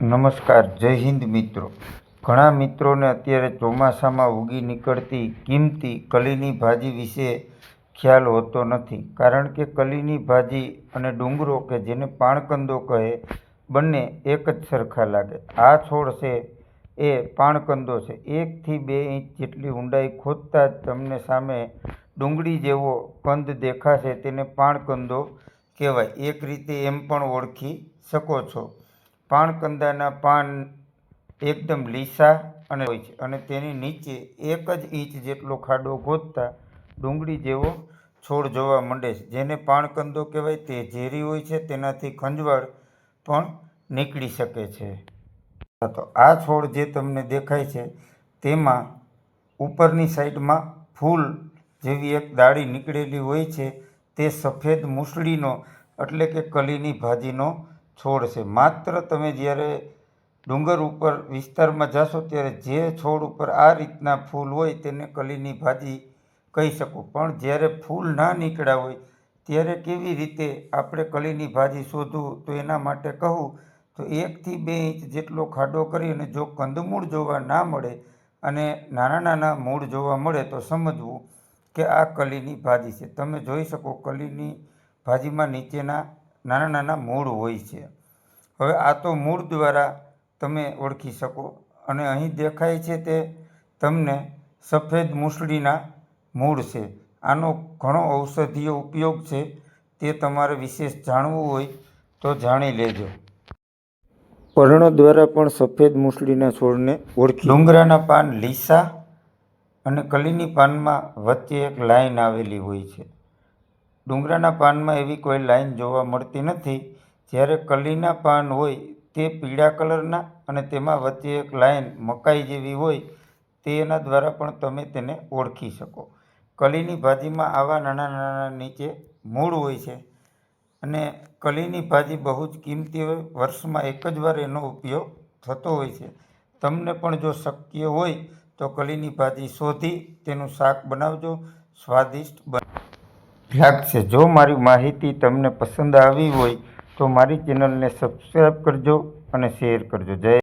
નમસ્કાર, જય હિન્દ મિત્રો. ઘણા મિત્રોને અત્યારે ચોમાસામાં ઉગી નીકળતી કિંમતી કલીની ભાજી વિશે ખ્યાલ હોતો નથી. કારણ કે કલીની ભાજી અને ડુંગરો કે જેને પાણકંદો કહે, બંને એક જ સરખા લાગે. આ છોડ છે, એ પાણકંદો છે. એકથી બે ઇંચ જેટલી ઊંડાઈ ખોદતા જ તમને સામે ડુંગળી જેવો કંદ દેખાશે, તેને પાણકંદો કહેવાય. એક રીતે એમ પણ ઓળખી શકો છો. પાણકંદાના પાન એકદમ લીસા અને હોય છે. અને તેની નીચે એક જ ઇંચ જેટલો ખાડો ગોતતા ડુંગળી જેવો છોડ જોવા માંડે છે. જેને પાણકંદો કહેવાય તે ઝેરી હોય છે. તેનાથી ખંજવાળ પણ નીકળી શકે છે. તો આ છોડ જે તમને દેખાય છે તેમાં ઉપરની સાઈડમાં ફૂલ જેવી એક દાળી નીકળેલી હોય છે. તે સફેદ મૂસળીનો એટલે કે કલીની ભાજીનો છોડ છે. માત્ર તમે જ્યારે ડુંગર ઉપર વિસ્તારમાં જશો ત્યારે જે છોડ ઉપર આ રીતના ફૂલ હોય તેને કલીની ભાજી કહી શકો. પણ જ્યારે ફૂલ ના નીકળ્યા હોય ત્યારે કેવી રીતે આપણે કલીની ભાજી શોધવું તો એના માટે કહું તો એકથી બે ઇંચ જેટલો ખાડો કરી અને જો કંદમૂળ જોવા ના મળે અને નાના નાના મૂળ જોવા મળે તો સમજવું કે આ કલીની ભાજી છે. તમે જોઈ શકો કલીની ભાજીમાં નીચેના નાના નાના મૂળ હોય છે. હવે આ તો મૂળ દ્વારા તમે ઓળખી શકો અને અહીં દેખાય છે તે તમને સફેદ મૂસળીના મૂળ છે. આનો ઘણો ઔષધીય ઉપયોગ છે તે તમારે વિશેષ જાણવું હોય તો જાણી લેજો. પર્ણો દ્વારા પણ સફેદ મૂસળીના છોડને ઓળખી. ડુંગરાના પાન લીસા અને કલીની પાનમાં વચ્ચે એક લાઈન આવેલી હોય છે. ડુંગરાના પાનમાં એવી કોઈ લાઈન જોવા મળતી નથી. જ્યારે કલીના પાન હોય તે પીળા કલરના અને તેમાં વચ્ચે એક લાઈન મકાઈ જેવી હોય તેના દ્વારા પણ તમે તેને ઓળખી શકો. કલીની ભાજીમાં આવા નાના નાના નીચે મૂળ હોય છે અને કલીની ભાજી બહુ જ કિંમતી હોય. વર્ષમાં એક જ વાર એનો ઉપયોગ થતો હોય છે. તમને પણ જો શક્ય હોય તો કલીની ભાજી શોધી તેનું શાક બનાવજો. સ્વાદિષ્ટ બન. લાગશે જો મારી માહિતી તમને પસંદ આવી હોય તો મારી ચેનલને સબસ્ક્રાઈબ કરજો અને શેર કરજો. જય